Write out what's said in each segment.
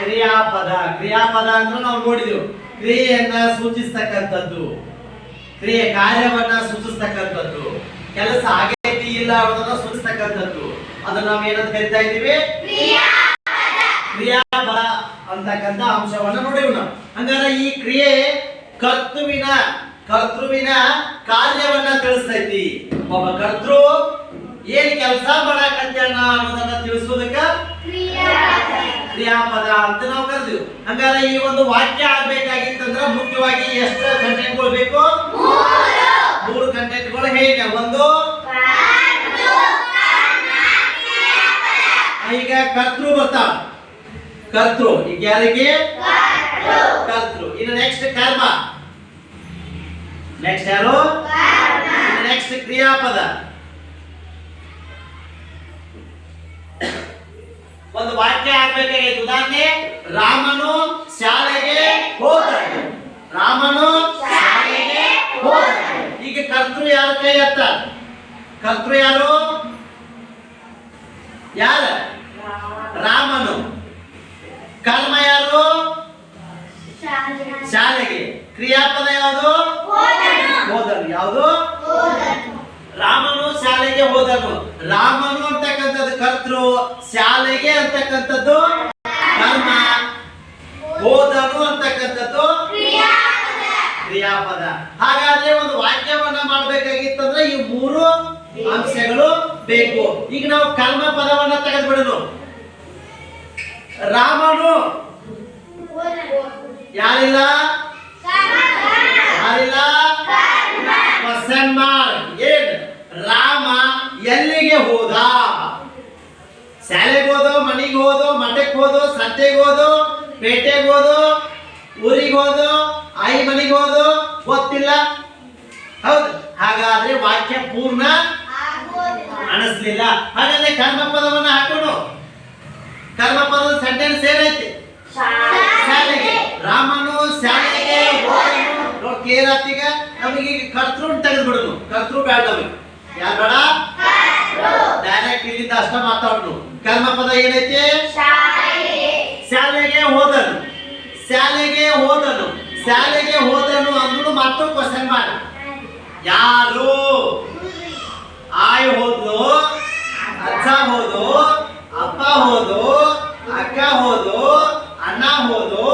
ಕ್ರಿಯಾಪದ. ಕ್ರಿಯಾಪದ ಅಂದ್ರೆ ನಾವು ನೋಡಿದೆವು. ಕ್ರಿಯೆಯನ್ನ ಸೂಚಿಸ್ತಕ್ಕಂಥದ್ದು. ಕ್ರಿಯೆ ಕಾರ್ಯವನ್ನ ಸೂಚಿಸ್ತಕ್ಕಂಥದ್ದು. ಕೆಲಸ ಆಗೈತಿ ಇಲ್ಲ ಅನ್ನೋದನ್ನ ಸೂಚಿಸ್ತಕ್ಕಂಥದ್ದು. ಅದನ್ನ ನಾವು ಏನಂತ ಕರಿತಾ ಇದ್ದೀವಿ? ಕ್ರಿಯಾಪದ ಅಂತಕ್ಕಂಥ ಅಂಶವನ್ನ ನೋಡಿವು ನಾವು. ಹಂಗಾದ್ರೆ ಈ ಕ್ರಿಯೆ ಕರ್ತೃವಿನ ಕರ್ತೃವಿನ ಕಾರ್ಯವನ್ನ ತಿಳಿಸ್ತೈತಿ. ಒಬ್ಬ ಕರ್ತೃ ಏನ್ ಕೆಲಸ ಮಾಡಕತ್ತಾನ ಅನ್ನೋದನ್ನ ತಿಳಿಸೋದಕ್ಕ ಕ್ರಿಯಾಪದ ಅಂತ ನಾವು ಕರೆದಿವಿ. ಹಂಗಾದ್ರೆ ಈ ಒಂದು ವಾಕ್ಯ ಆಗ್ಬೇಕಾಗಿತ್ತಂದ್ರ ಮುಖ್ಯವಾಗಿ ಎಷ್ಟು ಕಂಟೆಂಟ್ಗಳು ಬೇಕು? ಮೂರು ಕಂಟೆಂಟ್ಗಳು ಹೇಗೆ? ಒಂದು ಈಗ ಕರ್ತೃ ಬರ್ತಾವ ಕರ್ತೃ ಈಗ ಯಾರಿಗೆ? ಕರ್ತೃ. ಇನ್ನು ನೆಕ್ಸ್ಟ್ ಕರ್ಮ. ನೆಕ್ಸ್ಟ್ ಯಾರು? ನೆಕ್ಸ್ಟ್ ಕ್ರಿಯಾಪದ. ಒಂದು ವಾಕ್ಯ ಆಗ್ಬೇಕಾಗಿ ಉದಾಹರಣೆ ರಾಮನು ಶಾಲೆಗೆ ಹೋದ ರಾಮನು ಶಾಲೆಗೆ ಹೋದ ಈಗ ಕರ್ತೃ ಯಾರ ಕೈ ಅತ್ತ ಕರ್ತೃ ಯಾರು? ಯಾರ? ರಾಮನು. ಕರ್ಮ ಯಾರು? ಶಾಲೆಗೆ. ಕ್ರಿಯಾಪದ ಯಾವುದು? ಹೋದನು. ಯಾವುದು? ರಾಮನು ಶಾಲೆಗೆ ಹೋದನು. ರಾಮನು ಅಂತಕ್ಕಂಥದ್ದು ಕರ್ತೃ ಶಾಲೆಗೆ ಅಂತಕ್ಕಂಥದ್ದು ಕರ್ಮ. ಓದಲು ಅಂತಕ್ಕಂಥದ್ದು ಕ್ರಿಯಾಪದ. ಹಾಗಾದ್ರೆ ಒಂದು ವಾಕ್ಯವನ್ನ ಮಾಡ್ಬೇಕಾಗಿತ್ತಂದ್ರೆ ಈ ಮೂರು ಅಂಶಗಳು ಬೇಕು. ಈಗ ನಾವು ಕರ್ಮ ಪದವನ್ನ ತೆಗೆದ್ಬಿಡೋದು ರಾಮನು ಯಾರಿಲ್ಲ? ಯಾರಿಲ್ಲ ಕ್ವಶನ್ ಮಾರ್ಕ್ ಏನ್ ರಾಮ ಎಲ್ಲಿಗೆ ಹೋದ ಶಾಲೆಗೆ ಹೋದೋ ಮಠಕ್ಕೆ ಹೋದೋ ಸಂತೆಗೆ ಹೋದೋ ಪೇಟೆಗೆ ಹೋದೋ ಊರಿಗೆ ಹೋದೋ ಆಯಿ ಮನೆಗೆ ಹೋದೋ ಗೊತ್ತಿಲ್ಲ. ಹೌದು. ಹಾಗಾದ್ರೆ ವಾಕ್ಯ ಪೂರ್ಣ ಅನಿಸ್ಲಿಲ್ಲ ಹಾಗಾದ್ರೆ ಕರ್ಮ ಪದವನ್ನ ಹಾಕೋಣ ಕರ್ಮ ಪದದ ಸೆಂಟೆನ್ಸ್ ಏನೈತಿ? ಶಾಲೆಗೆ. ರಾಮನು ಶಾಲೆಗೆ ಕ್ಲಿಯರ್ ಆತೀಗ ನಮಗೆ ಈಗ ಕರ್ತೃ ತೆಗೆದ್ಬಿಡೋದು ಕರ್ತೃ ಬೇಡ ನಮಗೆ ಯಾರು ಬೇಡ ಡೈರೆಕ್ಟ್ ಇಲ್ಲಿಂದ ಅಷ್ಟ ಮಾತಾಡ್ರು. ಕರ್ಮ ಪದ ಏನೈತೆ? ಶಾಲೆಗೆ. ಹೋದನು. ಶಾಲೆಗೆ ಹೋದನು. ಶಾಲೆಗೆ ಹೋದನು ಅಂದ್ರು ಮತ್ತು ಕ್ವಶನ್ ಮಾಡ. ಯಾರು? ಆಯ್ ಹೋದ್ಲು? ಅಜ್ಜ ಹೋದು ಅಪ್ಪ ಹೋದು ಅಕ್ಕ ಹೋದು ಅಣ್ಣ ಹೋದು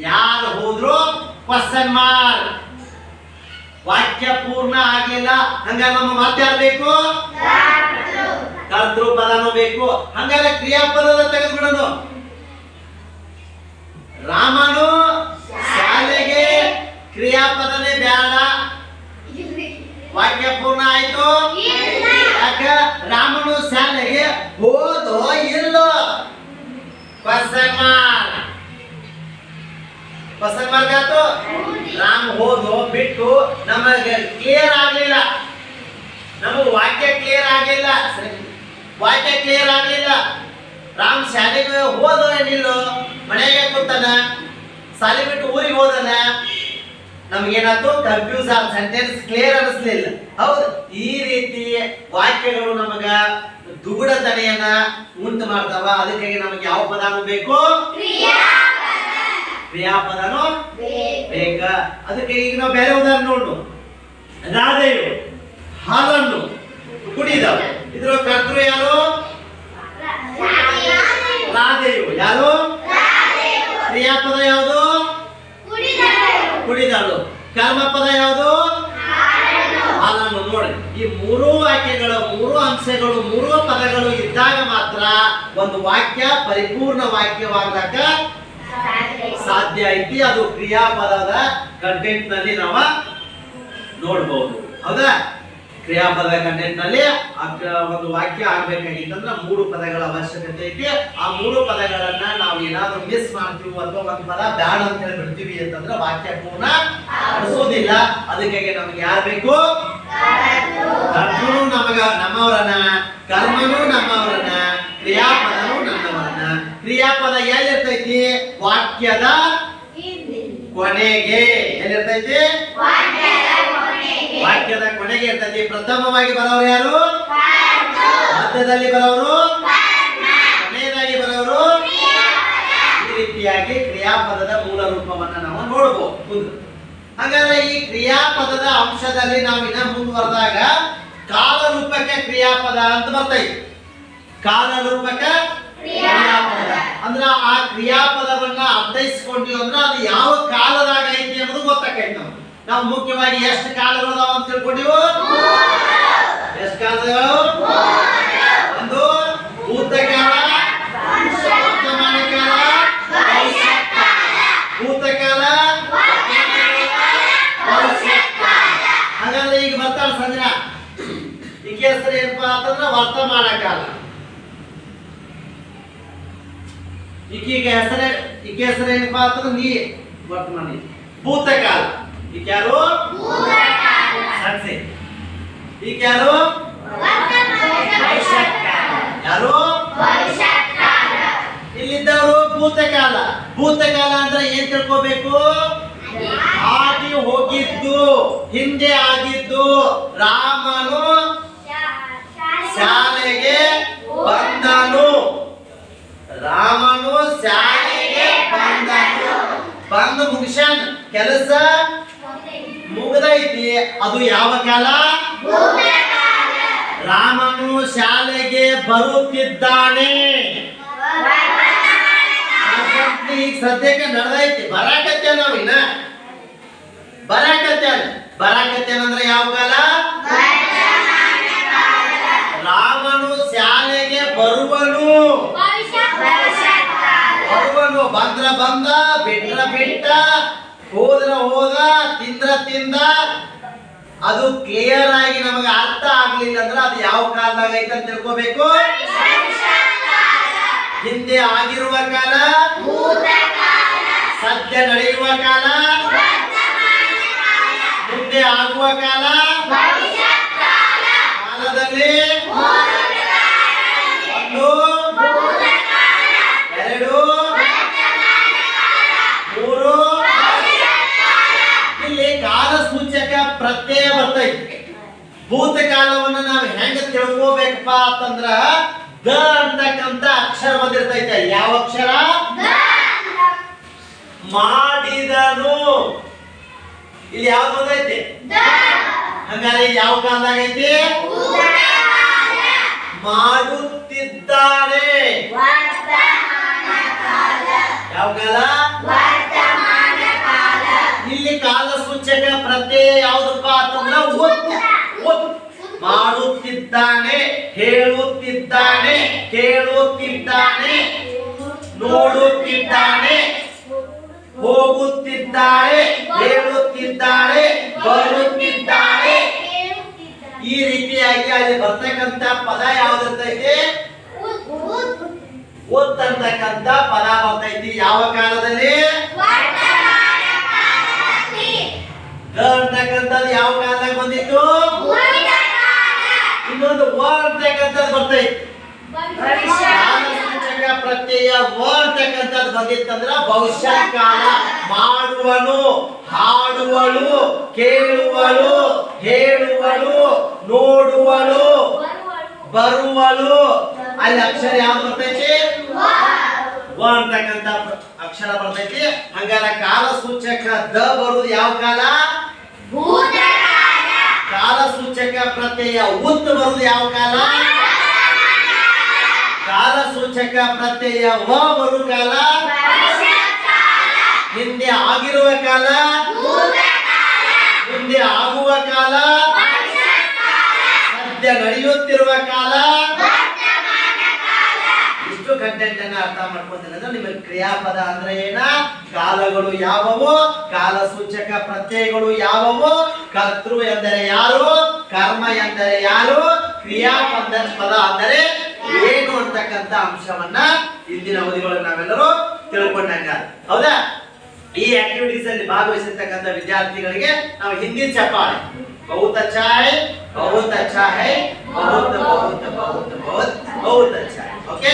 ಯಾರು ಹೋದ್ರು? ಕ್ವಶನ್ ಮಾರ್ಕ್ ವಾಕ್ಯ ಪೂರ್ಣ ಆಗ್ಲಿಲ್ಲ ಹಂಗ ನಮ್ಮ ಮಾತಾಡ್ಬೇಕು ಕರ್ತೃ ಪದನೂ ಬೇಕು. ಹಂಗಾದ್ರೆ ಕ್ರಿಯಾಪದ ತೆಗೆದ್ಬಿಡೋದು. ರಾಮನು ಶಾಲೆಗೆ ಕ್ರಿಯಾಪದನೇ ಬೇಡ ವಾಕ್ಯ ಪೂರ್ಣ ಆಯ್ತು? ಯಾಕ? ರಾಮನು ಶಾಲೆಗೆ ಹೋದೋ ಇಲ್ಲೋ. ಕ್ವಶನ್ ಮಾರ್ಕ್ ಮಾರ್ಗ ಆಯ್ತು ರಾಮ್ ಹೋದು, ಬಿಟ್ಟು ನಮಗೆ ಕ್ಲಿಯರ್ ಆಗ್ಲಿಲ್ಲ. ನಮಗೆ ವಾಕ್ಯ ಕ್ಲಿಯರ್ ಆಗ್ಲಿಲ್ಲ ವಾಕ್ಯ ಕ್ಲಿಯರ್ ಆಗ್ಲಿಲ್ಲ. ರಾಮ್ ಶಾಲೆಗೆ ಹೋದ ಏನಿಲ್ಲೋ ಮನೆಗೆ ಕೂತಾನ, ಶಾಲೆ ಬಿಟ್ಟು ಊರಿಗೆ ಹೋದನ, ನಮ್ಗೇನಾಯ್ತು? ಕನ್ಫ್ಯೂಸ್ ಆದ ಸೆಂಟೆನ್ಸ್ ಕ್ಲಿಯರ್ ಅನಿಸ್ಲಿಲ್ಲ. ಹೌದು, ಈ ರೀತಿ ವಾಕ್ಯಗಳು ನಮಗ ದುಗುಡ ತಡೆಯನ್ನ ಉಂಟು ಮಾಡ್ತಾವ. ಅದಕ್ಕಾಗಿ ನಮಗೆ ಯಾವ ಪದಾನು ಬೇಕು ಕ್ರಿಯಾಪದನು ಬೇಕ ಅದಕ್ಕೆ ಈಗ ನಾವು ಬೇರೆ ಉದಾಹರಣೆ ನೋಡು ರಾಧೆಯು ಹಾಲನ್ನು ಕುಡಿದ ಇದ್ರ ಕರ್ತೃ ಯಾರು? ರಾಧೆಯು. ಯಾರು? ಕ್ರಿಯಾಪದ ಯಾವುದು? ಕುಡಿದಳು. ಕರ್ಮಪದ ಯಾವುದು? ಹಾಲನ್ನು. ನೋಡಿ. ಈ ಮೂರು ವಾಕ್ಯಗಳು ಮೂರು ಅಂಶಗಳು ಮೂರು ಪದಗಳು ಇದ್ದಾಗ ಮಾತ್ರ ಒಂದು ವಾಕ್ಯ ಪರಿಪೂರ್ಣ ವಾಕ್ಯವಾಗಕ ಸಾಧ್ಯ ಐತಿ, ಅದು ಕ್ರಿಯಾಪದದ ಕಂಟೆಂಟ್ನಲ್ಲಿ ನಾವ ನೋಡ್ಬೋದು. ಹೌದಾ? ಕ್ರಿಯಾಪದ ಕಂಟೆಂಟ್ನಲ್ಲಿ ಒಂದು ವಾಕ್ಯ ಆಗ್ಬೇಕಾಗಿತ್ತಂದ್ರ ಮೂರು ಪದಗಳ ಅವಶ್ಯಕತೆ ಐತಿ. ಆ ಮೂರು ಪದಗಳನ್ನ ನಾವು ಏನಾದ್ರೂ ಮಿಸ್ ಮಾಡ್ತೀವಿ ಅಥವಾ ಒಂದು ಪದ ಬ್ಯಾಡ್ ಅಂತ ಹೇಳಿ ಬಿಡ್ತೀವಿ ಅಂತಂದ್ರೆ ವಾಕ್ಯ ಪೂರ್ಣ ಅನಿಸೋದಿಲ್ಲ ಅದಕ್ಕಾಗಿ ನಮ್ಗೆ ಯಾರು ಬೇಕು? ನಮಗ ನಮ್ಮವರನ್ನ ವಾಕ್ಯದ ಕೊನೆಗೆ ಏನಿರ್ತೈತಿ ವಾಕ್ಯದ ಕೊನೆಗೆ ಇರ್ತೈತಿ. ಪ್ರಥಮವಾಗಿ ಬರೋರು ಯಾರು? ಮಧ್ಯದಲ್ಲಿ ಬರೋರು? ಕೊನೆಯದಾಗಿ ಬರೋರು? ಈ ರೀತಿಯಾಗಿ ಕ್ರಿಯಾಪದದ ಮೂಲ ರೂಪವನ್ನ ನಾವು ನೋಡಬಹುದು ಹಾಗಾದ್ರೆ ಈ ಕ್ರಿಯಾಪದದ ಅಂಶದಲ್ಲಿ ನಾವು ಇನ್ನ ಮುಂದುವರೆದಾಗ ಕಾಲರೂಪಕ್ಕೆ ಕ್ರಿಯಾಪದ ಅಂತ ಬರ್ತೈತಿ ಕಾಲರೂಪಕ ಕ್ರಿಯಾಪದ. ಅಂದ್ರ ಆ ಕ್ರಿಯಾಪದ ಅರ್ಥೈಸ್ಕೊಂಡ್ವಿ ಅಂದ್ರ ಅದು ಯಾವ ಕಾಲದಾಗ ಐತಿ ಅನ್ನೋದು ಗೊತ್ತಾಕೈತಿ ನಾವು ನಾವು ಮುಖ್ಯವಾಗಿ ಎಷ್ಟು ಕಾಲಗಳು ಅದಾವ ಅಂತ ತಿಳ್ಕೊಂಡಿವು? ಎಷ್ಟು ಕಾಲಗಳು? ಒಂದು ಭೂತಕಾಲ ವರ್ತಮಾನ ಕಾಲ ಭೂತಕಾಲ ಹಾಗಾದ್ರೆ ಈಗ ಬರ್ತಾಳ ಸಂಜನಾ. ಈಗ ಹೆಸರು ಏನಪ್ಪಾ ಅಂತಂದ್ರೆ ವರ್ತಮಾನ ಕಾಲ. ಈಗೀಗ ಹೆಸರೇ ಈಕೆ ಹೆಸರು ಏನಪ್ಪಾ ಅಂತಂದ್ರೆ ನೀ ವರ್ತಮಾನ ಭೂತಕಾಲ. ಈಕೆ ಯಾರು? ಸನ್ಸೆ ಈಕೆ ಯಾರು? ಯಾರು? ಇಲ್ಲಿದ್ದವರು ಭೂತಕಾಲ. ಭೂತಕಾಲ ಅಂದ್ರೆ ಏನ್ ತಿಳ್ಕೋಬೇಕು? ಆಗಿ ಹೋಗಿದ್ದು. ಹಿಂದೆ ಆಗಿದ್ದು. ರಾಮನು ಶಾಲೆಗೆ ಬಂದನು. ಬಂದು ಮುಗಿಸ್ಯಾನ. ಕೆಲಸ ಮುಗ್ದೈತಿ. ಅದು ಯಾವ ಕಾಲ? ರಾಮನು ಶಾಲೆಗೆ ಬರುತ್ತಿದ್ದಾನೆ. ಈಗ ಸದ್ಯಕ್ಕೆ ನಡೆದೈತಿ. ಬರಾಕತ್ತೇನ ಅವಿನ ಬರಾಕತ್ತೇನ? ಬರಾಕತ್ತೇನ ಅಂದ್ರೆ ಯಾವ ಕಾಲ? ರಾಮನು ಶಾಲೆಗೆ ಬರುವನು. ಬಂದ್ರ ಬಂದ, ಬಿಟ್ರ ಬಿಟ್ಟ, ಹೋದ್ರ ಹೋದ ತಿಂದ್ರ ತಿಂದ. ಅದು ಕ್ಲಿಯರ್ ಆಗಿ ನಮಗೆ ಅರ್ಥ ಆಗ್ಲಿಲ್ಲ ಅಂದ್ರೆ ಅದು ಯಾವ ಕಾಲದಾಗ ಐತೆ ಅಂತ ತಿಳ್ಕೋಬೇಕು? ಹಿಂದೆ ಆಗಿರುವ ಕಾಲ ಸದ್ಯ ನಡೆಯುವ ಕಾಲ, ಮುಂದೆ ಆಗುವ ಕಾಲ, ಕಾಲದಲ್ಲಿ ಭೂತಕಾಲವನ್ನ ನಾವು ಹೆಂಗ ತಿಳ್ಕೋಬೇಕಪ್ಪ ಅಂತಂದ್ರ ದ ಅಂತಕ್ಕಂತ ಅಕ್ಷರ ಬಂದಿರ್ತೈತೆ. ಯಾವ ಅಕ್ಷರ? ಮಾಡಿದನು. ಇಲ್ಲಿ ಯಾವ್ದು ಬಂದೈತೆ? ಹಂಗಾರೆ ಯಾವ ಕಾಲದಾಗ ಐತಿ? ಮಾಡುತ್ತಿದ್ದಾನೆ. ಯಾವ ಕಾಲ? ಇಲ್ಲಿ ಕಾಲ ಸೂಚಕ ಪ್ರತ್ಯಯ ಯಾವ್ದಪ್ಪ ಅಂತಂದ್ರ ಒತ್ತು. ಒತ್ ಮಾಡುತ್ತಿದ್ದಾನೆ ಹೇಳುತ್ತಿದ್ದಾನೆ ಕೇಳುತ್ತಿದ್ದಾನೆ ನೋಡುತ್ತಿದ್ದಾನೆ ಹೋಗುತ್ತಿದ್ದಾಳೆ ಹೇಳುತ್ತಿದ್ದಾಳೆ ಬರುತ್ತಿದ್ದಾಳೆ. ಈ ರೀತಿಯಾಗಿ ಅಲ್ಲಿ ಬರ್ತಕ್ಕಂತ ಪದ ಯಾವ್ದಿರ್ತೈತಿ ಓದ್ತಂತಕ್ಕಂತ ಪದ ಬರ್ತೈತಿ. ಯಾವ ಕಾಲದಲ್ಲಿ? ಅಂತಕ್ಕಂಥದ್ದು ಯಾವ ಕಾಲದಾಗ ಬಂದಿತ್ತು? ಇನ್ನೊಂದು ವ ಅಂತಕ್ಕಂಥದ್ದು ಬರ್ತೈತಿ ಸೂಚಕ ಪ್ರತ್ಯಯ ವ ಅಂತಕ್ಕಂಥದ್ದು ಬಂದಿತ್ತಂದ್ರ ಭವಿಷ್ಯ ಕಾಲ. ಮಾಡುವನು ಹಾಡುವಳು ಕೇಳುವಳು ಹೇಳುವಳು ನೋಡುವಳು ಬರುವಳು. ಅಲ್ಲಿ ಅಕ್ಷರ ಯಾವ್ದು ಬರ್ತೈತಿ? ವ ಅಂತಕ್ಕಂಥ ಅಕ್ಷರ ಬರ್ತೈತಿ. ಹಂಗಾರ ಕಾಲ ಸೂಚಕ ದ ಬರುದು ಯಾವ ಕಾಲ? ಕಾಲ ಸೂಚಕ ಪ್ರತ್ಯಯ ಉತ್ ಬರುದು ಯಾವ ಕಾಲ? ಕಾಲ ಸೂಚಕ ಪ್ರತ್ಯಯ ವ ಬರು ಕಾಲ? ಹಿಂದೆ ಆಗಿರುವ ಕಾಲ? ಮುಂದೆ ಆಗುವ ಕಾಲ? ಸದ್ಯ ನಡೆಯುತ್ತಿರುವ ಕಾಲ? ಇಷ್ಟು ಕಂಟೆಂಟ್ ಅನ್ನ ಅರ್ಥ ಮಾಡ್ಕೊಂತೀನಿ ಅಂದ್ರೆ ನಿಮಗೆ ಕ್ರಿಯಾಪದ ಅಂದ್ರೆ ಏನ ಕಾಲಗಳು ಯಾವುವು ಕಾಲ ಸೂಚಕ ಪ್ರತ್ಯಯಗಳು ಯಾವುವು ಕರ್ತೃ ಎಂದರೆ ಯಾರು ಕರ್ಮ ಎಂದರೆ ಯಾರು ಕ್ರಿಯಾಪದ ಪದ ಅಂದರೆ ಏನು ಅಂತಕ್ಕಂತ ಅಂಶವನ್ನ ಇಂದಿನ ಅವಧಿಗಳು ನಾವೆಲ್ಲರೂ ತಿಳ್ಕೊಂಡಂಗ ಹೌದಾ ಈ ಆಕ್ಟಿವಿಟೀಸ್ ಅಲ್ಲಿ ಭಾಗವಹಿಸಿರ್ತಕ್ಕಂಥ ವಿದ್ಯಾರ್ಥಿಗಳಿಗೆ ನಾವು ಹಿಂದಿನ ಚಪ್ಪಾಳೆ बहुत अच्छा है बहुत अच्छा है बहुत बहुत बहुत बहुत बहुत अच्छा है ओके